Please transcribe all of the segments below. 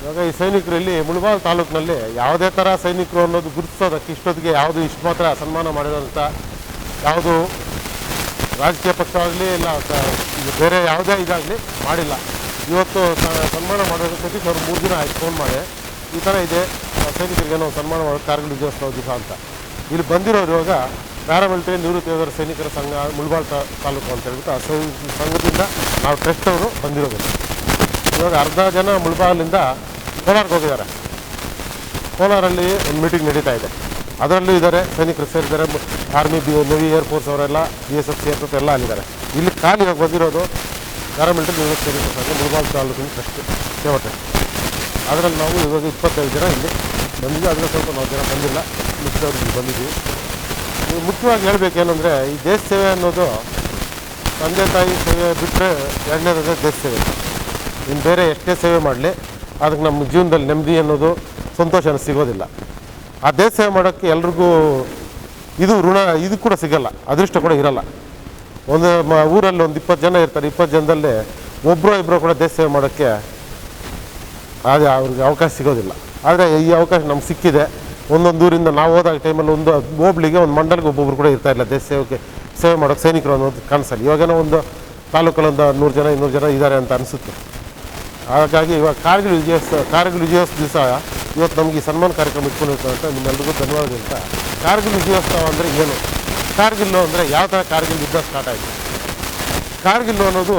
ಇವಾಗ ಈ ಸೈನಿಕರಲ್ಲಿ ಮುಳಬಾಲ್ ತಾಲೂಕಿನಲ್ಲಿ ಯಾವುದೇ ಥರ ಸೈನಿಕರು ಅನ್ನೋದು ಗುರುತಿಸೋದಕ್ಕೆ ಇಷ್ಟೊತ್ತಿಗೆ ಯಾವುದು ಇಷ್ಟು ಮಾತ್ರ ಸನ್ಮಾನ ಮಾಡಿರೋಂಥ ಯಾವುದು ರಾಜಕೀಯ ಪಕ್ಷ ಆಗಲಿ ಇಲ್ಲ ಬೇರೆ ಯಾವುದೇ ಇದಾಗಲಿ ಮಾಡಿಲ್ಲ. ಇವತ್ತು ಸನ್ಮಾನ ಮಾಡೋದಕ್ಕೆ ಅವರು ಮೂರು ದಿನ ಆಯ್ತು ಫೋನ್ ಮಾಡಿ. ಈ ಥರ ಇದೆ. ಸೈನಿಕರಿಗೆ ನಾವು ಸನ್ಮಾನ ಮಾಡೋದು ಕಾರ್ಗಿಲ್ ವಿಜಯೋತ್ಸವ ದಿವಸ ಅಂತ. ಇಲ್ಲಿ ಬಂದಿರೋರು ಇವಾಗ ಪ್ಯಾರಾಮಿಲಿಟರಿ ನಿವೃತ್ತಿ ಯೋಧರ ಸೈನಿಕರ ಸಂಘ, ಮುಳ್ಬಾಳ್ ತಾಲೂಕು ಅಂತ ಹೇಳ್ಬಿಟ್ಟು ಆ ಸಂಘದಿಂದ ನಾವು ಟ್ರೆಸ್ಟ್ ಅವರು ಬಂದಿರೋದು. ಇವಾಗ ಅರ್ಧ ಜನ ಮುಳಬಾಗಿಲಿಂದ ಕೋಲಾರಕ್ಕೆ ಹೋಗಿದ್ದಾರೆ. ಕೋಲಾರಲ್ಲಿ ಒಂದು ಮೀಟಿಂಗ್ ನಡೀತಾ ಇದೆ. ಅದರಲ್ಲೂ ಇದ್ದಾರೆ, ಸೈನಿಕರು ಸೇರಿದ್ದಾರೆ. ಆರ್ಮಿ ಬಿ ನೆವಿ ಏರ್ಫೋರ್ಸ್ ಅವರೆಲ್ಲ B S F C F F ಎಲ್ಲ ಅಲ್ಲಿದ್ದಾರೆ. ಇಲ್ಲಿ ಖಾಲಿ ಇವಾಗ ಬಂದಿರೋದು ಪ್ಯಾರಾಮಿಲಿಟರಿ ನಿವೃತ್ತಿ ಸೈನಿಕರ ಸಂಘ ಮುಳಬಾಲ್ ತಾಲೂಕಿನ ಟ್ರಸ್ಟ್ ಸೇವಾ ಅದರಲ್ಲಿ ನಾವು ಇವಾಗ ಇಪ್ಪತ್ತೈದು ಜನ ಇಲ್ಲಿ. ಬಂದಿದ್ದು ಅದರಲ್ಲಿ ಸ್ವಲ್ಪ ನಾವು ಜನ ಬಂದಿಲ್ಲ. ಮುಖ್ಯವಾಗಿ ಬಂದಿದ್ದೀವಿ ಮುಖ್ಯವಾಗಿ ಹೇಳಬೇಕೇನೆಂದರೆ, ಈ ದೇಶ ಸೇವೆ ಅನ್ನೋದು ತಂದೆ ತಾಯಿ ಸೇವೆ ಬಿಟ್ಟರೆ ಎರಡನೇದಾದ ದೇಶ ಸೇವೆ. ಇನ್ನು ಬೇರೆ ಎಷ್ಟೇ ಸೇವೆ ಮಾಡಲಿ, ಅದಕ್ಕೆ ನಮ್ಮ ಜೀವನದಲ್ಲಿ ನೆಮ್ಮದಿ ಅನ್ನೋದು ಸಂತೋಷ ಸಿಗೋದಿಲ್ಲ. ಆ ದೇಶ ಸೇವೆ ಮಾಡೋಕ್ಕೆ ಎಲ್ರಿಗೂ ಇದು ಋಣ, ಇದು ಕೂಡ ಸಿಗಲ್ಲ. ಅದೃಷ್ಟ ಕೂಡ ಇರಲ್ಲ. ಒಂದು ಊರಲ್ಲಿ ಒಂದು ಇಪ್ಪತ್ತು ಜನ ಇರ್ತಾರೆ. ಇಪ್ಪತ್ತು ಜನದಲ್ಲಿ ಒಬ್ಬರು ಇಬ್ಬರು ಕೂಡ ದೇಶ ಸೇವೆ ಮಾಡೋಕ್ಕೆ ಅದು ಅವ್ರಿಗೆ ಅವಕಾಶ ಸಿಗೋದಿಲ್ಲ. ಆದರೆ ಈ ಅವಕಾಶ ನಮ್ಗೆ ಸಿಕ್ಕಿದೆ. ಒಂದೊಂದು ಊರಿಂದ ನಾವು ಹೋದಾಗ ಟೈಮಲ್ಲಿ ಒಂದು ಹೋಬ್ಳಿಗೆ ಒಂದು ಮಂಡಲಕ್ಕೆ ಒಬ್ಬೊಬ್ರು ಕೂಡ ಇರ್ತಾ ಇಲ್ಲ ದೇಶ ಸೇವೆಗೆ ಸೇವೆ ಮಾಡೋಕ್ಕೆ ಸೈನಿಕರು ಅನ್ನೋದು ಕಾಣಿಸಲ್ಲ. ಇವಾಗೇನೋ ಒಂದು ತಾಲೂಕಲ್ಲಿ ಒಂದು ನೂರು ಜನ, ಇನ್ನೂರು ಜನ ಇದ್ದಾರೆ ಅಂತ ಅನಿಸುತ್ತೆ. ಹಾಗಾಗಿ ಇವಾಗ ಕಾರ್ಗಿಲ್ ವಿಜಯೋತ್ಸವ ಕಾರ್ಗಿಲ್ ವಿಜಯೋತ್ಸವ ದಿವಸ ಇವತ್ತು ನಮಗೆ ಈ ಸನ್ಮಾನ ಕಾರ್ಯಕ್ರಮ ಇಟ್ಕೊಂಡಿರ್ತಾರೆ ಅಂತ ನಿಮ್ಮೆಲ್ರಿಗೂ ಧನ್ಯವಾದ ಅಂತ. ಕಾರ್ಗಿಲ್ ವಿಜಯೋತ್ಸವ ಅಂದರೆ ಏನು? ಕಾರ್ಗಿಲ್ಲು ಅಂದರೆ ಯಾವ ಥರ ಕಾರ್ಗಿಲ್ ಯುದ್ಧ ಸ್ಟಾರ್ಟ್ ಆಯಿತು? ಕಾರ್ಗಿಲ್ಲು ಅನ್ನೋದು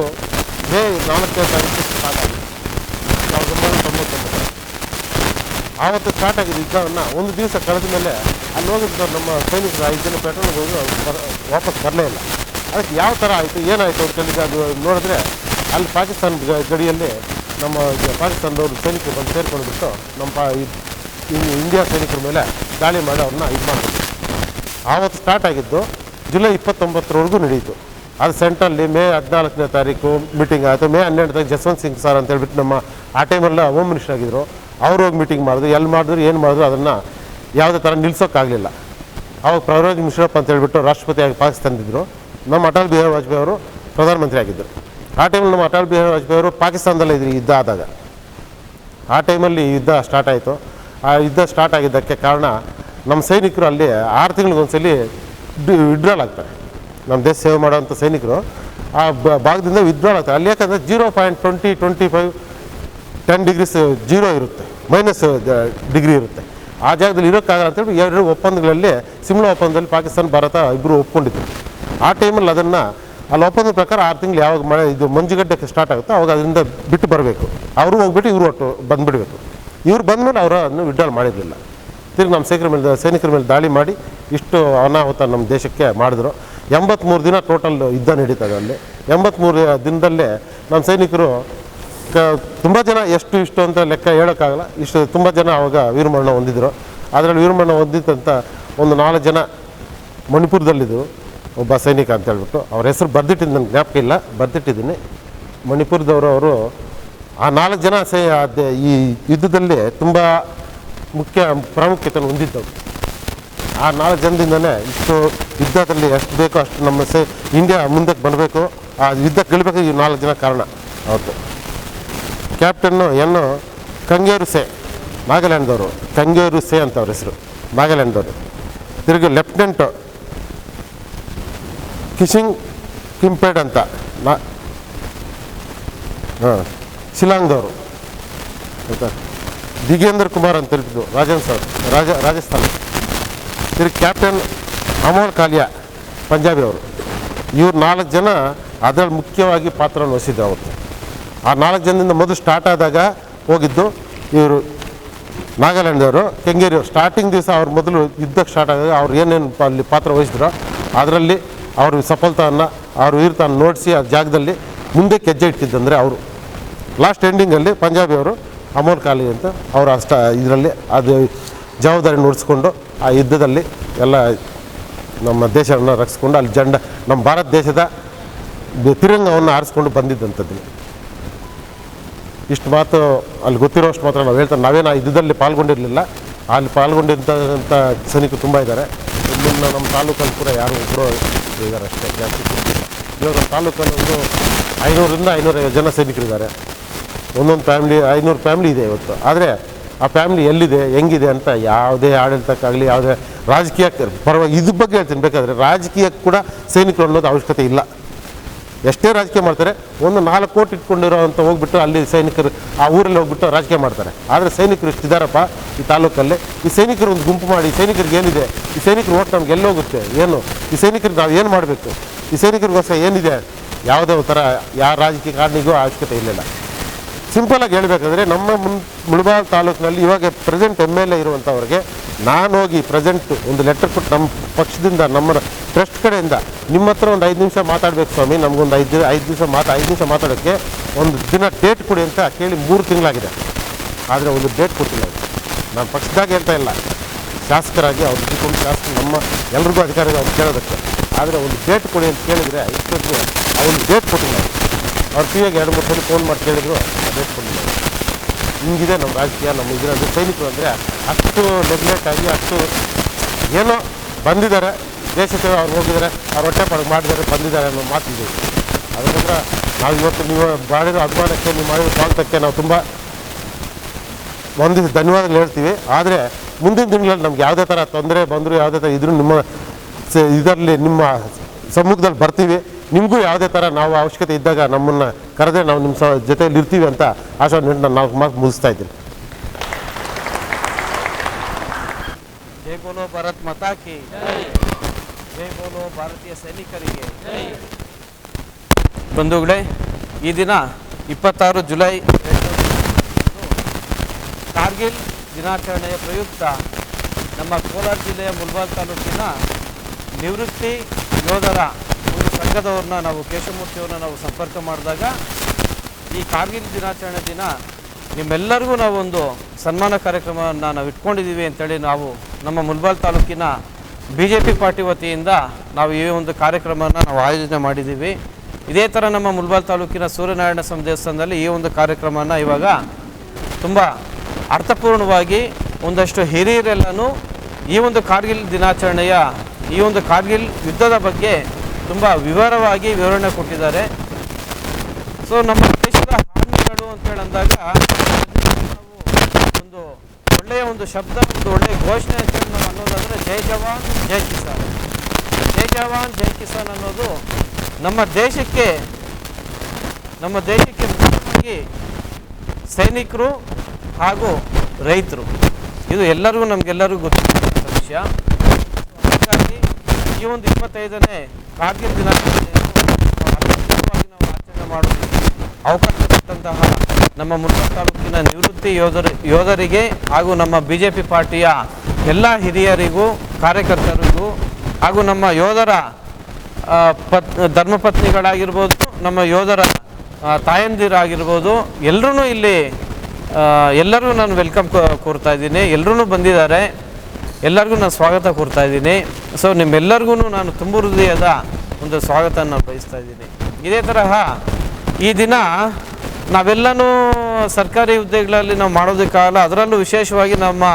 ಮೇ ನಾಲ್ಕನೇ ತಾರೀಕು ಸ್ಟಾರ್ಟ್ ಆಗಿದೆ. ಆವತ್ತು ಸ್ಟಾರ್ಟ್ ಆಗಿದ್ದ ಯುದ್ಧವನ್ನು ಒಂದು ದಿವಸ ಕಳೆದ ಮೇಲೆ ಅಲ್ಲಿ ಹೋಗಿದ್ದ ನಮ್ಮ ಸೈನಿಕರು ಐದು ಜನ ಪೆಟ್ರೋಲ್ಗೆ ಹೋಗಿ ವಾಪಸ್ ಬರಲೇ ಇಲ್ಲ. ಅದಕ್ಕೆ ಯಾವ ಥರ ಆಯಿತು, ಏನಾಯಿತು ಹೇಳಿದ್ರೆ ಅದು ನೋಡಿದ್ರೆ ಅಲ್ಲಿ ಪಾಕಿಸ್ತಾನ ಗಡಿಯಲ್ಲಿ ನಮ್ಮ ಪಾಕಿಸ್ತಾನದವರು ಸೈನಿಕರು ಬಂದು ಸೇರಿಕೊಂಡ್ಬಿಟ್ಟು ನಮ್ಮ ಪಾ ಇಂಡಿಯಾ ಸೈನಿಕರ ಮೇಲೆ ದಾಳಿ ಮಾಡಿ ಅವ್ರನ್ನ ಇದು ಮಾಡಿದ್ರು ಆವತ್ತು ಸ್ಟಾರ್ಟ್ ಆಗಿದ್ದು ಜುಲೈ ಇಪ್ಪತ್ತೊಂಬತ್ತರವರೆಗೂ ನಡೆಯಿತು. ಅದು ಸೆಂಟ್ರಲ್ಲಿ ಮೇ ಹದಿನಾಲ್ಕನೇ ತಾರೀಕು ಮೀಟಿಂಗ್ ಆಯಿತು. ಮೇ ಹನ್ನೆರಡು ತಾರೀಕು ಜಸ್ವಂತ್ ಸಿಂಗ್ ಸರ್ ಅಂತ ಹೇಳ್ಬಿಟ್ಟು ನಮ್ಮ ಆ ಟೈಮಲ್ಲ ಹೋಮ್ ಮಿನಿಸ್ಟರ್ ಆಗಿದ್ರು. ಅವ್ರು ಹೋಗಿ ಮೀಟಿಂಗ್ ಮಾಡಿದ್ರು, ಎಲ್ಲಿ ಮಾಡಿದ್ರು, ಏನು ಮಾಡಿದ್ರು ಅದನ್ನು ಯಾವುದೇ ಥರ ನಿಲ್ಸೋಕ್ಕಾಗಲಿಲ್ಲ. ಅವಾಗ ಪ್ರವರಾಜ್ ಮಿಶ್ರಪ್ಪ ಅಂತ ಹೇಳ್ಬಿಟ್ಟು ರಾಷ್ಟ್ರಪತಿಯಾಗಿ ಪಾಕಿಸ್ತಾನದಿದ್ದರು ನಮ್ಮ ಅಟಲ್ ಬಿಹಾರಿ ವಾಜಪೇಯಿ ಅವರು ಪ್ರಧಾನಮಂತ್ರಿ ಆಗಿದ್ದರು. ಆ ಟೈಮಲ್ಲಿ ನಮ್ಮ ಅಟಲ್ ಬಿಹಾರಿ ವಾಜಪೇಯಿ ಅವರು ಪಾಕಿಸ್ತಾನದಲ್ಲೇ ಇದ್ರಿ ಯುದ್ಧ ಆದಾಗ. ಆ ಟೈಮಲ್ಲಿ ಯುದ್ಧ ಸ್ಟಾರ್ಟ್ ಆಯಿತು. ಆ ಯುದ್ಧ ಸ್ಟಾರ್ಟ್ ಆಗಿದ್ದಕ್ಕೆ ಕಾರಣ ನಮ್ಮ ಸೈನಿಕರು ಅಲ್ಲಿ ಆರು ತಿಂಗಳಿಗೊಂದ್ಸಲಿ ವಿಡ್ರಾಲ್ ಆಗ್ತಾರೆ. ನಮ್ಮ ದೇಶ ಸೇವೆ ಮಾಡೋವಂಥ ಸೈನಿಕರು ಆ ಭಾಗದಿಂದ ವಿಡ್ರಾಲ್ ಆಗ್ತಾರೆ. ಅಲ್ಲಿ ಯಾಕಂದರೆ zero point twenty twenty five ten degrees zero ಇರುತ್ತೆ. ಮೈನಸ್ ಡಿಗ್ರಿ ಇರುತ್ತೆ. ಆ ಜಾಗದಲ್ಲಿ ಇರೋಕ್ಕಾಗಲ್ಲ ಅಂತೇಳಿ ಎರಡು ಒಪ್ಪಂದಗಳಲ್ಲಿ, ಸಿಮ್ಲಾ ಒಪ್ಪಂದದಲ್ಲಿ ಪಾಕಿಸ್ತಾನ, ಭಾರತ ಇಬ್ಬರು ಒಪ್ಕೊಂಡಿದ್ರು. ಆ ಟೈಮಲ್ಲಿ ಅದನ್ನು, ಅಲ್ಲಿ ಒಪ್ಪಂದದ ಪ್ರಕಾರ ಆರು ತಿಂಗಳು ಯಾವಾಗ ಮಳೆ, ಇದು ಮಂಜುಗಡ್ಡೆ ಸ್ಟಾರ್ಟ್ ಆಗುತ್ತೋ ಅವಾಗ ಅದರಿಂದ ಬಿಟ್ಟು ಬರಬೇಕು. ಅವರು ಹೋಗ್ಬಿಟ್ಟು ಇವರು ಒಟ್ಟು ಬಂದುಬಿಡಬೇಕು. ಇವ್ರು ಬಂದಮೇಲೆ ಅವರು ಅದನ್ನು ವಿಡ್ರಾಲ್ ಮಾಡಿರಲಿಲ್ಲ. ತಿರುಗಿ ನಮ್ಮ ಸೈನಿಕರ ಮೇಲೆ ಸೈನಿಕರ ಮೇಲೆ ದಾಳಿ ಮಾಡಿ ಇಷ್ಟು ಅನಾಹುತ ನಮ್ಮ ದೇಶಕ್ಕೆ ಮಾಡಿದ್ರು. ಎಂಬತ್ತ್ಮೂರು ದಿನ ಟೋಟಲ್ ಯುದ್ಧ ನಡೀತದೆ ಅಲ್ಲಿ. ಎಂಬತ್ತ್ಮೂರು ದಿನದಲ್ಲೇ ನಮ್ಮ ಸೈನಿಕರು ತುಂಬ ಜನ ಎಷ್ಟು ಇಷ್ಟು ಅಂತ ಲೆಕ್ಕ ಹೇಳೋಕ್ಕಾಗಲ್ಲ. ಇಷ್ಟು ತುಂಬ ಜನ ಆವಾಗ ವೀರಮರಣ ಹೊಂದಿದ್ರು. ಅದರಲ್ಲಿ ವೀರಮರಣ ಹೊಂದಿದ್ದಂಥ ಒಂದು ನಾಲ್ಕು ಜನ ಮಣಿಪುರದಲ್ಲಿದ್ದರು. ಒಬ್ಬ ಸೈನಿಕ ಅಂತ ಹೇಳ್ಬಿಟ್ಟು ಅವ್ರ ಹೆಸರು ಬರ್ದಿಟ್ಟಿದ್ದು ನನಗೆ ಜ್ಞಾಪಕ ಇಲ್ಲ. ಬರ್ದಿಟ್ಟಿದ್ದೀನಿ. ಮಣಿಪುರದವರು ಅವರು ಆ ನಾಲ್ಕು ಜನ ಸೇ ಈ ಯುದ್ಧದಲ್ಲಿ ತುಂಬ ಮುಖ್ಯ ಪ್ರಾಮುಖ್ಯತೆಯನ್ನು ಹೊಂದಿದ್ದವು ಆ ನಾಲ್ಕು ಜನದಿಂದನೇ ಇಷ್ಟು ಯುದ್ಧದಲ್ಲಿ ಎಷ್ಟು ಬೇಕೋ ಅಷ್ಟು ನಮ್ಮ ಸೇ ಇಂಡಿಯಾ ಮುಂದಕ್ಕೆ ಬರಬೇಕು. ಆ ಯುದ್ಧಕ್ಕೆ ಗೆಲ್ಲಬೇಕು ಈ ನಾಲ್ಕು ಜನ ಕಾರಣ. ಅವತ್ತು. ಕ್ಯಾಪ್ಟನ್ನು ಎನ್ನು ಕಂಗೇರು ಸೇ, ನಾಗಾಲ್ಯಾಂಡ್ದವರು. ಕಂಗೇರು ಸೇ ಅಂತ ಅವ್ರ ಹೆಸರು, ನಾಗಾಲ್ಯಾಂಡ್ದವರು. ತಿರುಗಿ ಲೆಫ್ಟಿನೆಂಟು ಕಿಶಿಂಗ್ ಕಿಂಪೇಡ್ ಅಂತ, ನಾ, ಹಾಂ, ಶಿಲಾಂಗ್ದವರು. ಆಯಿತಾ? ದಿಗೇಂದ್ರ ಕುಮಾರ್ ಅಂತ ಹೇಳ್ತಿದ್ದು ರಾಜನ್ ಸರ್, ರಾಜ, ರಾಜಸ್ಥಾನ. ತಿರುಗಿ ಕ್ಯಾಪ್ಟನ್ ಅಮೋಲ್ ಕಾಲಿಯಾ ಪಂಜಾಬಿ ಅವರು ಇವ್ರು ನಾಲ್ಕು ಜನ ಅದರಲ್ಲಿ ಮುಖ್ಯವಾಗಿ ಪಾತ್ರವನ್ನು ವಹಿಸಿದ್ದು ಅವತ್ತು. ಆ ನಾಲ್ಕು ಜನದಿಂದ ಮೊದಲು ಸ್ಟಾರ್ಟ್ ಆದಾಗ ಹೋಗಿದ್ದು ಇವರು ನಾಗಾಲ್ಯಾಂಡ್ದವರು ಕೆಂಗೇರಿ ಸ್ಟಾರ್ಟಿಂಗ್ ದಿವಸ ಅವ್ರು ಮೊದಲು ಯುದ್ಧಕ್ಕೆ ಸ್ಟಾರ್ಟ್ ಆದಾಗ ಅವ್ರು ಏನೇನು ಅಲ್ಲಿ ಪಾತ್ರ ವಹಿಸಿದ್ರು ಅದರಲ್ಲಿ ಅವರು ಸಫಲತೆಯನ್ನು, ಅವ್ರ ವೀರತನ ನೋಡಿಸಿ ಆ ಜಾಗದಲ್ಲಿ ಮುಂದೆ ಹೆಜ್ಜೆ ಇಟ್ಟಿದ್ದಂದರೆ ಅವರು. ಲಾಸ್ಟ್ ಎಂಡಿಂಗಲ್ಲಿ ಪಂಜಾಬಿಯವರು ಅಮೋಲ್ ಖಾಲಿ ಅಂತ ಅವರು ಅಷ್ಟ ಇದರಲ್ಲಿ ಅದು ಜವಾಬ್ದಾರಿ ನುಡಿಸ್ಕೊಂಡು ಆ ಯುದ್ಧದಲ್ಲಿ ಎಲ್ಲ ನಮ್ಮ ದೇಶವನ್ನು ರಕ್ಷಿಸ್ಕೊಂಡು ಅಲ್ಲಿ ಜಂಡ ನಮ್ಮ ಭಾರತ ದೇಶದ ತಿರಂಗವನ್ನು ಆರಿಸ್ಕೊಂಡು ಬಂದಿದ್ದಂಥದ್ದು. ಇಷ್ಟು ಮಾತು ಅಲ್ಲಿ ಗೊತ್ತಿರೋಷ್ಟು ಮಾತ್ರ ನಾವು ಹೇಳ್ತಾರೆ ನಾವೇನು ಯುದ್ಧದಲ್ಲಿ ಪಾಲ್ಗೊಂಡಿರಲಿಲ್ಲ. ಅಲ್ಲಿ ಪಾಲ್ಗೊಂಡಿದ್ದಂಥ ಸೈನಿಕರು ತುಂಬ ಇದ್ದಾರೆ. ಇನ್ನು ನಮ್ಮ ತಾಲೂಕಲ್ಲಿ ಕೂಡ ಯಾರು ಒಬ್ಬರು ಇದ್ದಾರೆ ಅಷ್ಟೇ, ಜಾಸ್ತಿ. ಇವಾಗ ತಾಲೂಕಲ್ಲಿ ಒಂದು ಐನೂರಿಂದ ಐನೂರೈವತ್ತು ಜನ ಸೈನಿಕರಿದ್ದಾರೆ ಒಂದೊಂದು ಫ್ಯಾಮ್ಲಿ, ಐನೂರು ಫ್ಯಾಮ್ಲಿ ಇದೆ ಇವತ್ತು. ಆದರೆ ಆ ಫ್ಯಾಮ್ಲಿ ಎಲ್ಲಿದೆ, ಹೆಂಗಿದೆ ಅಂತ ಯಾವುದೇ ಆಡಳಿತಕ್ಕಾಗಲಿ, ಯಾವುದೇ ರಾಜಕೀಯ ಪರವಾಗಿ ಇದ್ರ ಬಗ್ಗೆ ಹೇಳ್ತೀನಿ. ಬೇಕಾದರೆ ರಾಜಕೀಯಕ್ಕೆ ಕೂಡ ಸೈನಿಕರು ಅನ್ನೋದು ಅವಶ್ಯಕತೆ ಇಲ್ಲ. ಎಷ್ಟೇ ರಾಜಕೀಯ ಮಾಡ್ತಾರೆ, ಒಂದು ನಾಲ್ಕು ಕೋಟಿ ಇಟ್ಕೊಂಡಿರೋ ಅಂತ ಹೋಗ್ಬಿಟ್ಟು ಅಲ್ಲಿ ಸೈನಿಕರು ಆ ಊರಲ್ಲಿ ಹೋಗ್ಬಿಟ್ಟು ರಾಜಕೀಯ ಮಾಡ್ತಾರೆ. ಆದರೆ ಸೈನಿಕರು ಇಷ್ಟಿದ್ದಾರಪ್ಪ ಈ ತಾಲೂಕಲ್ಲಿ? ಈ ಸೈನಿಕರು ಒಂದು ಗುಂಪು ಮಾಡಿ ಸೈನಿಕರಿಗೆ ಏನಿದೆ? ಈ ಸೈನಿಕರು ಓಟ್ ನಮ್ಗೆ ಎಲ್ಲಿ ಹೋಗುತ್ತೆ? ಏನು? ಈ ಸೈನಿಕರಿಗೆ ನಾವು ಏನು ಮಾಡಬೇಕು? ಈ ಸೈನಿಕರಿಗೋಸ್ಕರ ಏನಿದೆ? ಯಾವುದೇ ಥರ ಯಾವ ರಾಜಕೀಯ ಕಾರಣಿಗೂ ಅವಶ್ಯಕತೆ ಇರಲಿಲ್ಲ ಸಿಂಪಲಾಗಿ ಹೇಳಬೇಕಂದ್ರೆ ನಮ್ಮ ಮುನ್ ತಾಲೂಕಿನಲ್ಲಿ ಇವಾಗ ಪ್ರೆಸೆಂಟ್ ಎಂ ಎಲ್ ಎ ಇರುವಂಥವ್ರಿಗೆ ನಾನು ಹೋಗಿ ಪ್ರೆಸೆಂಟ್ ಒಂದು ಲೆಟರ್ ಕೊಟ್ಟು ನಮ್ಮ ಪಕ್ಷದಿಂದ, ನಮ್ಮ ಟ್ರಸ್ಟ್ ಕಡೆಯಿಂದ ನಿಮ್ಮ ಹತ್ರ ಒಂದು ಐದು ನಿಮಿಷ ಮಾತಾಡಬೇಕು ಸ್ವಾಮಿ, ನಮಗೊಂದು ಐದು ಐದು ದಿವಸ ಮಾತಾ, ಐದು ನಿಮಿಷ ಮಾತಾಡೋಕ್ಕೆ ಒಂದು ದಿನ ಡೇಟ್ ಕೊಡಿ ಅಂತ ಕೇಳಿ ಮೂರು ತಿಂಗಳಾಗಿದೆ. ಆದರೆ ಒಂದು ಡೇಟ್ ಕೊಟ್ಟಿಲ್ಲ. ನಾನು ಪಕ್ಷದಾಗ ಹೇಳ್ತಾ ಇಲ್ಲ. ಶಾಸಕರಾಗಿ ಅವ್ರು ಇದ್ಕೊಂಡು ಶಾಸಕರು ನಮ್ಮ ಎಲ್ರಿಗೂ ಅಧಿಕಾರ ಇದೆ ಅವ್ರು ಕೇಳೋದಕ್ಕೆ. ಆದರೆ ಒಂದು ಡೇಟ್ ಕೊಡಿ ಅಂತ ಕೇಳಿದರೆ ಇಷ್ಟೊತ್ತು ಆ ಡೇಟ್ ಕೊಟ್ಟಿಲ್ಲ ಎಗೆ ಎರಡು ಮೂರು ಸಲ ಫೋನ್ ಮಾಡಿ ಕೇಳಿದ್ರು, ಅದೇ ಫೋನ್. ಹಿಂಗಿದೆ ನಮ್ಮ ರಾಜಕೀಯ, ನಮ್ಮ ಇದರಲ್ಲಿ ಸೈನಿಕರು ಅಂದರೆ ಅಷ್ಟು ನೆಗ್ಲೆಕ್ಟ್ ಆಗಿ ಅಷ್ಟು ಏನೋ ಬಂದಿದ್ದಾರೆ ದೇಶಕ್ಕೆ ಅವ್ರು ಹೋಗಿದ್ದಾರೆ, ಅವ್ರು ಹೊಟ್ಟೆ ಪಡಗೆ ಮಾಡಿದ್ದಾರೆ, ಬಂದಿದ್ದಾರೆ ಅನ್ನೋ ಮಾತಿದೆ ಅದಕ್ಕೋಸ್ಕರ ನಾವು ಇವತ್ತು ನೀವು ಮಾಡಿರೋ ಅಭಿಮಾನಕ್ಕೆ ನೀವು ಮಾಡಿರೋ ಸ್ವಾಗತಕ್ಕೆ ನಾವು ತುಂಬ ಒಂದು ಧನ್ಯವಾದಗಳು ಹೇಳ್ತೀವಿ ಆದರೆ ಮುಂದಿನ ದಿನಗಳಲ್ಲಿ ನಮ್ಗೆ ಯಾವುದೇ ಥರ ತೊಂದರೆ ಬಂದರೂ, ಯಾವುದೇ ಥರ ಇದ್ರೂ ನಿಮ್ಮ ಇದರಲ್ಲಿ ನಿಮ್ಮ ಸಮ್ಮುಖದಲ್ಲಿ ಬರ್ತೀವಿ. ನಿಮಗೂ ಯಾವುದೇ ಥರ ನಾವು ಅವಶ್ಯಕತೆ ಇದ್ದಾಗ ನಮ್ಮನ್ನು ಕರೆದ್ರೆ ನಾವು ನಿಮ್ಮ ಜೊತೆಯಲ್ಲಿ ಇರ್ತೀವಿ ಅಂತ ಆಶಾ ನಾನು ನಾಲ್ಕು ಮಾತು ಮುಗಿಸ್ತಾ ಇದ್ದೀನಿ. ಜೈ ಬೋಲೋ ಭಾರತ್ ಮತಾಕಿ ಜೈ. ಬೋಲೋ ಭಾರತೀಯ ಸೈನಿಕರಿಗೆ ಬಂಧುಗಳೇ, ಈ ದಿನ ಇಪ್ಪತ್ತಾರು ಜುಲೈ ಕಾರ್ಗಿಲ್ ದಿನಾಚರಣೆಯ ಪ್ರಯುಕ್ತ ನಮ್ಮ ಕೋಲಾರ ಜಿಲ್ಲೆಯ ಮುಲ್ಬಾಲ್ ತಾಲೂಕಿನ ನಿವೃತ್ತಿ ಯೋಧರ ಒಂದು ಸಂಘದವ್ರನ್ನ ನಾವು ಕೇಶವಮೂರ್ತಿಯವ್ರನ್ನ ನಾವು ಸಂಪರ್ಕ ಮಾಡಿದಾಗ ಈ ಕಾರ್ಗಿಲ್ ದಿನಾಚರಣೆ ದಿನ ನಿಮ್ಮೆಲ್ಲರಿಗೂ ನಾವು ಒಂದು ಸನ್ಮಾನ ಕಾರ್ಯಕ್ರಮವನ್ನು ನಾವು ಇಟ್ಕೊಂಡಿದ್ದೀವಿ ಅಂತೇಳಿ ನಾವು ನಮ್ಮ ಮುಲ್ಬಾಲ್ ತಾಲೂಕಿನ ಬಿ ಜೆ ಪಿ ಪಾರ್ಟಿ ವತಿಯಿಂದ ನಾವು ಈ ಒಂದು ಕಾರ್ಯಕ್ರಮವನ್ನು ನಾವು ಆಯೋಜನೆ ಮಾಡಿದ್ದೀವಿ ಇದೇ ಥರ ನಮ್ಮ ಮುಲ್ಬಾಲ್ ತಾಲೂಕಿನ ಸೂರ್ಯನಾರಾಯಣ ಸ್ವಾಮಿ ದೇವಸ್ಥಾನದಲ್ಲಿ ಈ ಒಂದು ಕಾರ್ಯಕ್ರಮವನ್ನು ಇವಾಗ ತುಂಬ ಅರ್ಥಪೂರ್ಣವಾಗಿ ಒಂದಷ್ಟು ಹಿರಿಯರೆಲ್ಲನೂ ಈ ಒಂದು ಕಾರ್ಗಿಲ್ ದಿನಾಚರಣೆಯ ಈ ಒಂದು ಕಾರ್ಗಿಲ್ ಯುದ್ಧದ ಬಗ್ಗೆ ತುಂಬ ವಿವರವಾಗಿ ವಿವರಣೆ ಕೊಟ್ಟಿದ್ದಾರೆ. ಸೊ ನಮ್ಮ ದೇಶದ ಹಾನಿಗಳು ಅಂತೇಳಿ ಅಂದಾಗ ಒಂದು ಒಳ್ಳೆಯ ಒಂದು ಶಬ್ದ, ಒಂದು ಒಳ್ಳೆಯ ಘೋಷಣೆ ಅಂತೇಳಿ ನಾವು ಅನ್ನೋದಾದರೆ ಜೈ ಜವಾನ್, ಜೈ ಕಿಸಾನ್. ಜೈ ಜವಾನ್, ಜೈ ಕಿಸಾನ್ ಅನ್ನೋದು ನಮ್ಮ ದೇಶಕ್ಕೆ ನಮ್ಮ ದೇಶಕ್ಕೆ ಮುಖ್ಯವಾಗಿ ಸೈನಿಕರು ಹಾಗೂ ರೈತರು. ಇದು ಎಲ್ಲರಿಗೂ, ನಮಗೆಲ್ಲರಿಗೂ ಗೊತ್ತಿರುವಂಥ ವಿಷಯ. ಹಾಗಾಗಿ ಈ ಒಂದು ಇಪ್ಪತ್ತೈದನೇ ಕಾರ್ಗಿಲ್ ದಿನಾಚರಣೆಯನ್ನು ನಾವು ಆಚರಣೆ ಮಾಡೋದಕ್ಕೆ ಅವಕಾಶ ಕೊಟ್ಟಂತಹ ನಮ್ಮ ಮುಲ್ಬಾಲ್ ತಾಲೂಕಿನ ನಿವೃತ್ತಿ ಯೋಧರ, ಯೋಧರಿಗೆ ಹಾಗೂ ನಮ್ಮ ಬಿ ಜೆ ಪಿ ಪಾರ್ಟಿಯ ಎಲ್ಲ ಹಿರಿಯರಿಗೂ, ಕಾರ್ಯಕರ್ತರಿಗೂ ಹಾಗೂ ನಮ್ಮ ಯೋಧರ ಪತ್, ಧರ್ಮಪತ್ನಿಗಳಾಗಿರ್ಬೋದು, ನಮ್ಮ ಯೋಧರ ತಾಯಂದಿರಾಗಿರ್ಬೋದು ಎಲ್ಲರೂ ಇಲ್ಲಿ ಎಲ್ಲರೂ ನಾನು ವೆಲ್ಕಮ್ ಕೋರ್ತಾ ಇದ್ದೀನಿ. ಎಲ್ಲರೂ ಬಂದಿದ್ದಾರೆ. ಎಲ್ಲರಿಗೂ ನಾನು ಸ್ವಾಗತ ಕೊಡ್ತಾ ಇದ್ದೀನಿ. ಸೊ ನಿಮ್ಮೆಲ್ಲರಿಗೂ ನಾನು ತುಂಬ ಹೃದಯದ ಒಂದು ಸ್ವಾಗತವನ್ನು ಬಯಸ್ತಾ ಇದ್ದೀನಿ. ಇದೇ ತರಹ ಈ ದಿನ ನಾವೆಲ್ಲನೂ ಸರ್ಕಾರಿ ಹುದ್ದೆಗಳಲ್ಲಿ ನಾವು ಮಾಡೋದಕ್ಕಾಗಲ್ಲ, ಅದರಲ್ಲೂ ವಿಶೇಷವಾಗಿ ನಮ್ಮ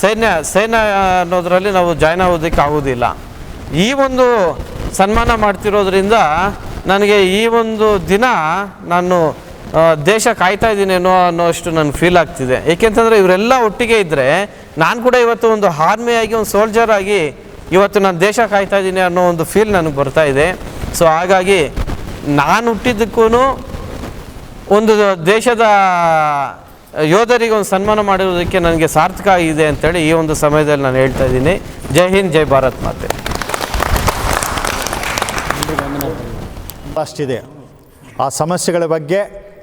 ಸೈನ್ಯ ಸೈನ್ಯ ಅನ್ನೋದರಲ್ಲಿ ನಾವು ಜಾಯ್ನ್ ಆಗೋದಕ್ಕೆ ಆಗೋದಿಲ್ಲ. ಈ ಒಂದು ಸನ್ಮಾನ ಮಾಡ್ತಿರೋದ್ರಿಂದ ನನಗೆ ಈ ಒಂದು ದಿನ ನಾನು ದೇಶ ಕಾಯ್ತಾ ಇದ್ದೀನೇನೋ ಅನ್ನೋಷ್ಟು ನನಗೆ ಫೀಲ್ ಆಗ್ತಿದೆ. ಏಕೆಂತಂದರೆ ಇವರೆಲ್ಲ ಒಟ್ಟಿಗೆ ಇದ್ದರೆ ನಾನು ಕೂಡ ಇವತ್ತು ಒಂದು ಆರ್ಮಿಯಾಗಿ ಒಂದು ಸೋಲ್ಜರ್ ಆಗಿ ಇವತ್ತು ನಾನು ದೇಶ ಕಾಯ್ತಾ ಇದ್ದೀನಿ ಅನ್ನೋ ಒಂದು ಫೀಲ್ ನನಗೆ ಬರ್ತಾ ಇದೆ. ಸೊ ಹಾಗಾಗಿ ನಾನು ಹುಟ್ಟಿದ್ದಕ್ಕೂ ಒಂದು ದೇಶದ ಯೋಧರಿಗೆ ಒಂದು ಸನ್ಮಾನ ಮಾಡಿರೋದಕ್ಕೆ ನನಗೆ ಸಾರ್ಥಕ ಆಗಿದೆ ಅಂತೇಳಿ ಈ ಒಂದು ಸಮಯದಲ್ಲಿ ನಾನು ಹೇಳ್ತಾ ಇದ್ದೀನಿ. ಜೈ ಹಿಂದ್, ಜೈ ಭಾರತ್ ಮಾತೆ. ಅಷ್ಟಿದೆ ಆ ಸಮಸ್ಯೆಗಳ ಬಗ್ಗೆ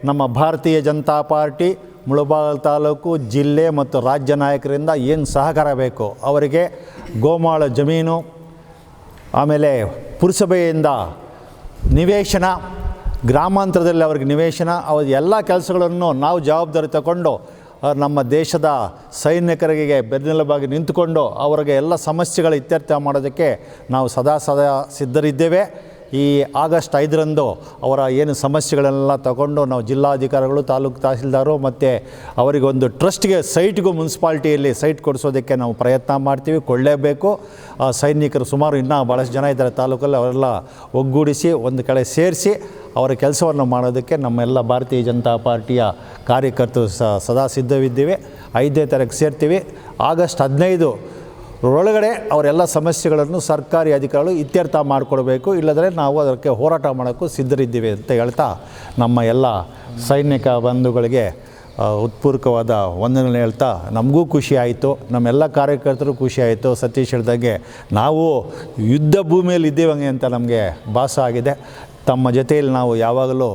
ನಮ್ಮ ಭಾರತೀಯ ಜನತಾ ಪಾರ್ಟಿ ಮುಳಬಾಗಿಲು ತಾಲೂಕು ಜಿಲ್ಲೆ ಮತ್ತು ರಾಜ್ಯ ನಾಯಕರಿಂದ ಏನು ಸಹಕಾರ ಬೇಕು? ಅವರಿಗೆ ಗೋಮಾಳ ಜಮೀನು, ಆಮೇಲೆ ಪುರಸಭೆಯಿಂದ ನಿವೇಶನ, ಗ್ರಾಮಾಂತರದಲ್ಲಿ ಅವ್ರಿಗೆ ನಿವೇಶನ, ಅವ್ರ ಎಲ್ಲ ಕೆಲಸಗಳನ್ನು ನಾವು ಜವಾಬ್ದಾರಿ ತಗೊಂಡು ನಮ್ಮ ದೇಶದ ಸೈನಿಕರಿಗೆ ಬೆನ್ನೆಲುಬಾಗಿ ನಿಂತುಕೊಂಡು, ಅವರಿಗೆ ಎಲ್ಲ ಸಮಸ್ಯೆಗಳ ಇತ್ಯರ್ಥ ಮಾಡೋದಕ್ಕೆ ನಾವು ಸದಾ ಸದಾ ಸಿದ್ಧರಿದ್ದೇವೆ. ಈ ಆಗಸ್ಟ್ ಐದರಂದು ಅವರ ಏನು ಸಮಸ್ಯೆಗಳೆಲ್ಲ ತಗೊಂಡು ನಾವು ಜಿಲ್ಲಾಧಿಕಾರಿಗಳು, ತಾಲೂಕು ತಹಸೀಲ್ದಾರು ಮತ್ತು ಅವರಿಗೊಂದು ಟ್ರಸ್ಟ್ಗೆ ಸೈಟ್ಗೂ ಮುನ್ಸಿಪಾಲ್ಟಿಯಲ್ಲಿ ಸೈಟ್ ಕೊಡಿಸೋದಕ್ಕೆ ನಾವು ಪ್ರಯತ್ನ ಮಾಡ್ತೀವಿ, ಕೊಳ್ಳೇಬೇಕು. ಆ ಸೈನಿಕರು ಸುಮಾರು ಇನ್ನೂ ಭಾಳಷ್ಟು ಜನ ಇದ್ದಾರೆ ತಾಲೂಕಲ್ಲಿ, ಅವರೆಲ್ಲ ಒಗ್ಗೂಡಿಸಿ ಒಂದು ಕಡೆ ಸೇರಿಸಿ ಅವರ ಕೆಲಸವನ್ನು ಮಾಡೋದಕ್ಕೆ ನಮ್ಮೆಲ್ಲ ಭಾರತೀಯ ಜನತಾ ಪಾರ್ಟಿಯ ಕಾರ್ಯಕರ್ತರು ಸದಾ ಸಿದ್ಧವಿದ್ದೀವಿ. ಐದನೇ ತಾರೀಕು ಸೇರ್ತೀವಿ. ಆಗಸ್ಟ್ ಹದಿನೈದು ಒಳಗಡೆ ಅವರೆಲ್ಲ ಸಮಸ್ಯೆಗಳನ್ನು ಸರ್ಕಾರಿ ಅಧಿಕಾರಿಗಳು ಇತ್ಯರ್ಥ ಮಾಡಿಕೊಡ್ಬೇಕು ಇಲ್ಲದ್ರೆ ನಾವು ಅದಕ್ಕೆ ಹೋರಾಟ ಮಾಡೋಕ್ಕೂ ಸಿದ್ಧರಿದ್ದೀವಿ ಅಂತ ಹೇಳ್ತಾ ನಮ್ಮ ಎಲ್ಲ ಸೈನಿಕ ಬಂಧುಗಳಿಗೆ ಉತ್ಪೂರ್ಕವಾದ ಉತ್ಪೂರ್ವಕವಾದ ವಂದನೆಗಳು ಹೇಳ್ತಾ ನಮಗೂ ಖುಷಿ ಆಯಿತು, ನಮ್ಮೆಲ್ಲ ಕಾರ್ಯಕರ್ತರು ಖುಷಿ ಆಯಿತು. ಸತೀಶ್ ಹೇಳ್ದಂಗೆ ನಾವು ಯುದ್ಧ ಭೂಮಿಯಲ್ಲಿ ಇದ್ದೇವಂಗೆ ಅಂತ ನಮಗೆ ಭಾಸ ಆಗಿದೆ. ತಮ್ಮ ಜೊತೆಯಲ್ಲಿ ನಾವು ಯಾವಾಗಲೂ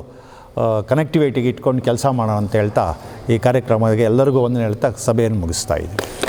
ಕನೆಕ್ಟಿವಿಟಿಗೆ ಇಟ್ಕೊಂಡು ಕೆಲಸ ಮಾಡೋಣ ಅಂತ ಹೇಳ್ತಾ ಈ ಕಾರ್ಯಕ್ರಮಕ್ಕೆ ಎಲ್ಲರಿಗೂ ಒಂದನ್ನು ಹೇಳ್ತಾ ಸಭೆಯನ್ನು ಮುಗಿಸ್ತಾ ಇದ್ದೀನಿ.